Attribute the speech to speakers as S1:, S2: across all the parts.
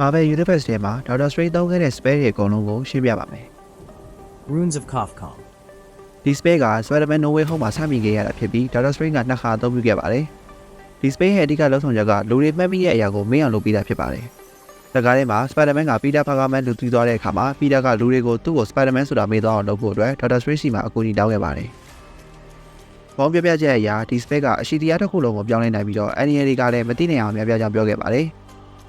S1: Marvel Universe ထဲမှာ Doctor Strange သုံးခဲ့တဲ့ spell တွေအကုန်လုံးကိုရှင်းပြပါမယ်
S2: Runes of Kafkon.
S1: ။ဒီ spell က Spider-Man No Way Home မှာစတင်ခဲ့ရတာဖြစ်ပြီး Doctor Strange ကနှစ်ခါအသုံးပြုခဲ့ပါတယ်။ဒီ spell ရဲ့အဓိကလုပ်ဆောင်ချက်ကလူတွေမှတ်မိတဲ့အရာကိုမင်းအောင်လုပ်ပေးတာဖြစ်ပါတယ်။ဒါကားထဲမှာ Spider-Man က Peter Parker မှလူတီးသွားတဲ့အခါမှာ Peter ကလူတွေကိုသူ့ကို Spider-Man ဆိုတာမေးသွားအောင်လုပ်ဖို့အတွက် Doctor Strange စီမှာအကူအညီတောင်းခဲ့ပါတယ်။ဘောင်းပြပြချက်အရာဒီ spell ကအရှိတရားတစ်ခုလုံးကိုပြောင်းလဲနိုင်ပြီးတော့ Annie တွေကလည်းမသိနိုင်အောင်များပြားကြောင်ပြောခဲ့ပါတယ်။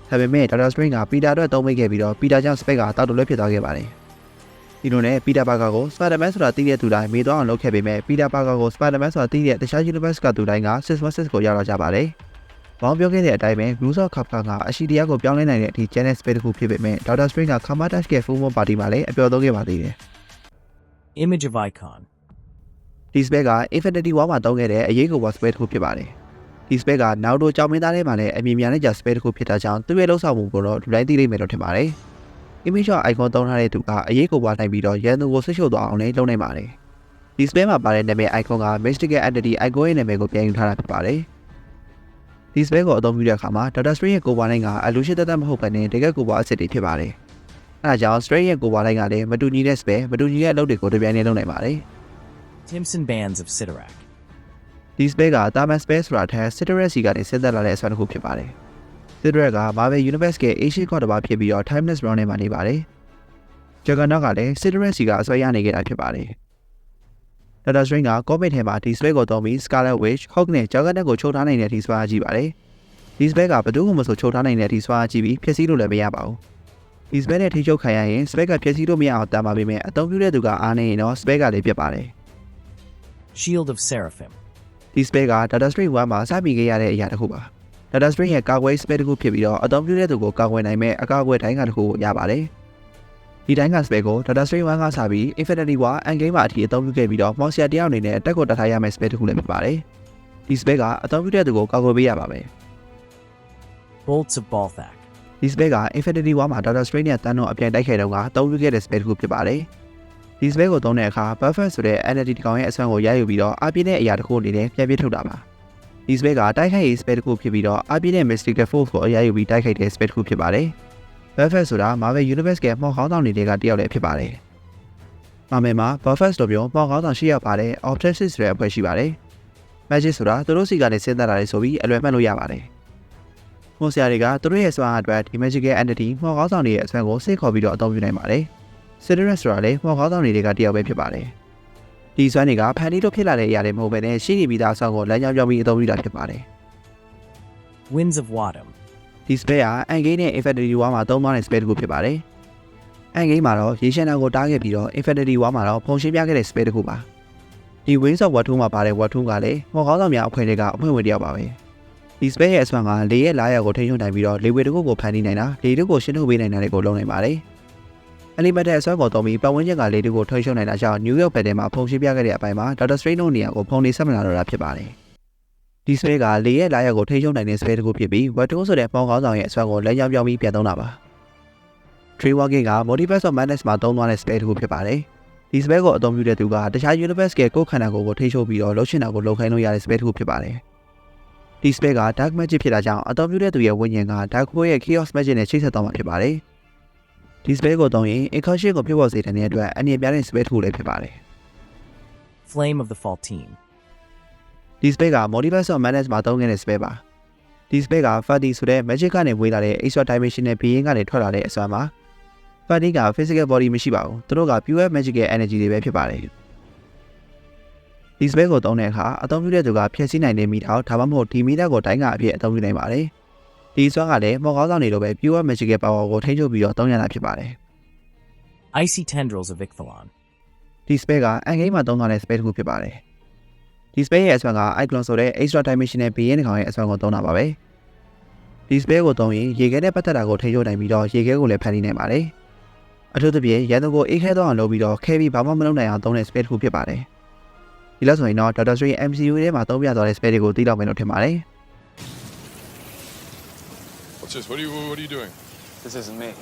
S1: ဒါပေမဲ့ Doctor Strange က Peter အတွက်သုံးမိခဲ့ပြီးတော့ Peter ကြောင့် spell ကတောက်တလွဲဖြစ်သွားခဲ့ပါတယ်။ဒီလိုနဲ့ Peter Parker ကို Spider-Man ဆိုတာသိတဲ့သူတိုင်းမေးသွားအောင်လုပ်ခဲ့ပေမဲ့ Peter Parker ကို Spider-Man ဆိုတာသိတဲ့တခြား universe ကသူတိုင်းက616ကိုရောက်လာကြပါတယ်။ဘောင်းပြောခဲ့တဲ့အတိုင်းပဲ Bruce of Kafka ကအရှိတရားကိုပြောင်းလဲနိုင်တဲ့အထိ Janet Spade တစ်ခုဖြစ်ပေမဲ့ Doctor Strange က Kamadash ရဲ့ Full Moon Party မှာလည်းအပျော်သုံးခဲ့ပါသေးတယ်
S2: Image of Icon.
S1: ။ဒီ spell က Infinity War မှာသုံးခဲ့တဲ့အရေးကို spell တစ်ခုဖြစ်ပါတယ်။ ဒီ spell ကနောက်တော့ကြောင်မင်းသားထဲမှာလည်းအမြင်များတဲ့ကြာ spell တစ်ခုဖြစ်တာကြောင့်သူ့ရဲ့လှုပ်ဆောင်မှုကိုတော့လူတိုင်းသိလိမ့်မယ်လို့ထင်ပါတယ်။ Image of Icon သုံးထားတဲ့သူကအရေးကိုပွားနိုင်ပြီးတော့ရန်သူကိုဆွတ်ရှုပ်သွားအောင်လည်းလုပ်နိုင်ပါတယ်။ဒီ spell မှာပါတဲ့နာမည် icon က Mystical Entity icon ရဲ့နာမည်ကိုပြန်ယူထားတာဖြစ်ပါတယ်။ဒီ spell ကိုအသုံးပြုတဲ့အခါမှာ Doctor Strange ရဲ့ကိုယ်ပွားနိုင်ကအလူရှိတတ်မဟုတ်ဘဲနဲ့တကယ်ကိုယ်ပွားအစ်စ်တွေဖြစ်ပါတယ်။အဲဒါကြောင့် Strange ရဲ့ကိုယ်ပွားနိုင်ကလည်းမတူညီတဲ့ spell မတူညီတဲ့အလုပ်တွေကိုတပြိုင်တည်းလုပ်နိုင်ပါတယ်။
S2: Timson Bands of Sidorak.
S1: ဒီ spell က Thermal spell ဆိုတာထက် Citrus စီကနေဆင်းသက်လာတဲ့အစွမ်းတစ်ခုဖြစ်ပါတယ်။ Citrus က Marvel Universe ရဲ့ Ancient God တစ်ပါးဖြစ်ပြီးတော့ Timeless Realm ထဲမှာနေပါတယ်။ Juggernaut ကလည်း Citrus စီကအစွဲရနေခဲ့တာဖြစ်ပါတယ်။ Doctor Strange က comic ထဲမှာဒီ spell ကိုသုံးပြီး Scarlet Witch, Hulk နဲ့ Juggernaut ကိုချုပ်ထားနိုင်တဲ့အထိစွမ်းအားကြီးပါတယ်။ဒီ spell ကဘယ်သူမှမဆိုချုပ်ထားနိုင်တဲ့အထိစွမ်းအားကြီးပြီးဖျက်ဆီးလို့လည်းမရပါဘူး။ဒီ spell နဲ့ထိချုပ်ခံရရင် spell ကဖျက်ဆီးလို့မရအောင်တန်ပါပေမဲ့အသုံးပြုတဲ့သူကအားနေရင်တော့ spell ကလည်းပြတ်ပါတယ်။
S2: Shield of Seraphim.
S1: ဒီ spell က Data Strange 1မှာစပြီးခဲ့ရတဲ့အရာတစ်ခုပါ။ Data Strange ရဲ့ကာကွယ် spell တစ်ခုဖြစ်ပြီးတော့အသုံးပြုတဲ့သူကိုကာကွယ်နိုင်မဲ့အကာအကွယ်တိုင်းကတစ်ခုကိုရပါတယ်။ဒီတိုင်းက spell ကို Data Strange 1ကစပြီး Infinity War Endgame မှာအထိအသုံးပြုခဲ့ပြီးတော့မော်ဆီယာတယောက်အနေနဲ့အတက်ကိုတထားရမယ့် spell တစ်ခုလည်းဖြစ်ပါတယ်။ဒီ spell ကအသုံးပြုတဲ့သူကိုကာကွယ်ပေးရပါမယ်
S2: Bolts of Balthak.
S1: ။ဒီ spell က Infinity War မှာ Data Strange နဲ့တန်တော့အပြိုင်တိုက်ခိုက်တော့ကအသုံးပြုခဲ့တဲ့ spell တစ်ခုဖြစ်ပါတယ်။ ဒီ spell ကိုသုံးတဲ့အခါ buffer ဆိုတဲ့ energy တစ်ကောင်ရဲ့အစွမ်းကိုရယူပြီးတော့အပြည့်နဲ့အရာတစ်ခုအနေနဲ့ပြန်ပြစ်ထုတ်တာပါ။ဒီ spell ကတိုက်ခိုက်ရေး spell တစ်ခုဖြစ်ပြီးတော့အပြည့်နဲ့ mystical force ကိုအရာယူပြီးတိုက်ခိုက်တဲ့ spell တစ်ခုဖြစ်ပါတယ်။ Buffett ဆိုတာ Marvel Universe ကမှော်ခေါင်းဆောင်တွေကတယောက်လည်းဖြစ်ပါတယ်။ Marvel မှာ Buffett လိုမျိုးမှော်ခေါင်းဆောင်ရှိရပါတယ် Objective ဆိုတဲ့အဖွဲ့ရှိပါတယ်။ Magic ဆိုတာသူတို့စီကနေစဉ်းစားတာလေဆိုပြီးအလွယ်မှတ်လို့ရပါတယ်။မို့ဆရာတွေကသူတို့ရဲ့စွမ်းအားအတွက်ဒီ Magical Entity မှော်ခေါင်းဆောင်တွေရဲ့အစွမ်းကိုစိတ်ခေါ်ပြီးတော့အသုံးပြုနိုင်ပါတယ်။ Citrus ဆိုတာလည်းမှော်ခေါင်းဆောင်တွေကတယောက်ပဲဖြစ်ပါတယ်။ဒီစွမ်းတွေကဖန်တီးလို့ဖြစ်လာတဲ့အရာတွေမဟုတ်ဘဲနဲ့ရှိနေပြီးသားအစွမ်းကိုလမ်းကြောင်းပြောင်းပြီးအသုံးပြုတာဖြစ်ပါတယ်။
S2: Winds of Wadham.
S1: ဒီ spell က Endgame နဲ့ Infinity War မှာသုံးသွားတဲ့ spell တစ်ခုဖြစ်ပါတယ်။ Endgame မှာတော့ရေရှမ်းတာကိုတားခဲ့ပြီးတော့ Infinity War မှာတော့ဖုန်ရှင်းပြခဲ့တဲ့ spell တစ်ခုပါ။ဒီ Wings of Watum မှာပါတဲ့ Watum ကလည်းမော်ကောင်းဆောင်များအဖွဲ့တွေကအဖွင့်ဝင်တယောက်ပါပဲ။ဒီ spell ရဲ့အစွမ်းကလေရဲ့လာရကိုထိန်းချုပ်နိုင်ပြီးတော့လေဝေတစ်ခုကိုဖန်တီးနိုင်တာလေတစ်ခုကိုရှင်းထုတ်ပေးနိုင်တာတွေကိုလုပ်နိုင်ပါတယ်။ Elemental အစွမ်းကိုသုံးပြီးပတ်ဝန်းကျင်ကလေတစ်ခုထိန်းချုပ်နိုင်တာကြောင့် New York ဘက်ထဲမှာဖုန်ရှင်းပြခဲ့တဲ့အပိုင်းမှာ Doctor Strange တို့နေရာကိုဖုန်နေဆက်မလာတော့တာဖြစ်ပါတယ်။ဒီ spell ကလေရဲ့လာရောက်ကိုထိန်းချုပ်နိုင်တဲ့ spell တစ်ခုဖြစ်ပြီး Wato ဆိုတဲ့ပေါင်းကောင်းဆောင်ရဲ့အစွမ်းကိုလက်ရောက်ပြောင်းပြီးပြန်သုံးတာပါ။ Tree Walking က Multiverse of Madness မှာသုံးသွားတဲ့ spell တစ်ခုဖြစ်ပါတယ်။ဒီ spell ကိုအသုံးပြုတဲ့သူကတခြား universe ရဲ့ကိုယ်ခန္ဓာကိုယ်ကိုထိန်းချုပ်ပြီးတော့လှုပ်ရှင်တာကိုလှုပ်ခိုင်းလို့ရတဲ့ spell တစ်ခုဖြစ်ပါတယ်။ဒီ spell က Dark Magic ဖြစ်တာကြောင့်အသုံးပြုတဲ့သူရဲ့ဝိညာဉ်က Dark Hole ရဲ့ Chaos Magic နဲ့ချိတ်ဆက်သွားမှာဖြစ်ပါတယ်။ ဒီ spell ကိုသုံးရင် Incursion ကိုဖြစ်ပေါ်စေတဲ့အတွက်အနေပြတဲ့ spell တစ်ခုလည်းဖြစ်ပါတယ်။
S2: Flame of the Faltine.
S1: ဒီ spell က Multiverse of Madness မှာသုံးခဲ့တဲ့ spell ပါဒီ spell က Fadi ဆိုတဲ့ magic ကနေဝေးလာတဲ့ extra dimensional being ကနေထွက်လာတဲ့အစွမ်းပါ Fadi က physical body မရှိပါဘူးသူတို့က pure magical energy တွေပဲဖြစ်ပါတယ်ဒီ spell ကိုသုံးတဲ့အခါအသုံးပြုတဲ့သူကဖျက်ဆီးနိုင်တဲ့မိထောက်ဒါမှမဟုတ်ဒီမိသားကိုတိုင်းကအဖြစ်အသုံးပြုနိုင်ပါတယ် ဒီစွမ်းကလည်းမော်ကောင်းဆောင်တွေလိုပဲ pure magical power ကိုထိန်းချုပ်ပြီးတော့သုံးရတာဖြစ်ပါတယ်
S2: Icy Tendrils of Icthalon.
S1: ဒီ spell က endgame မှာသုံးထားတဲ့ spell တစ်ခုဖြစ်ပါတယ်ဒီ spell ရဲ့အစွမ်းက Iclon ဆိုတဲ့ extra dimensional being တစ်ကောင်ရဲ့အစွမ်းကိုသုံးတာပါပဲဒီ spell ကိုသုံးရင်ရေခဲနဲ့ပတ်သက်တာကိုထိန်းချုပ်နိုင်ပြီးတော့ရေခဲကိုလည်းဖန်တီးနိုင်ပါတယ်အထူးသဖြင့်ရန်သူကိုအေးခဲသွားအောင်လုပ်ပြီးတော့ခဲပြီးဘာမှမလုပ်နိုင်အောင်သုံးတဲ့ spell တစ်ခုဖြစ်ပါတယ်ဒီလောက်ဆိုရင်တော့ Doctor Strange MCU ထဲမှာသုံးပြသွားတဲ့ spell တွေကိုသိတော့မယ်လို့ထင်ပါတယ်
S3: What's this? What are you What are you doing?
S4: This isn't me.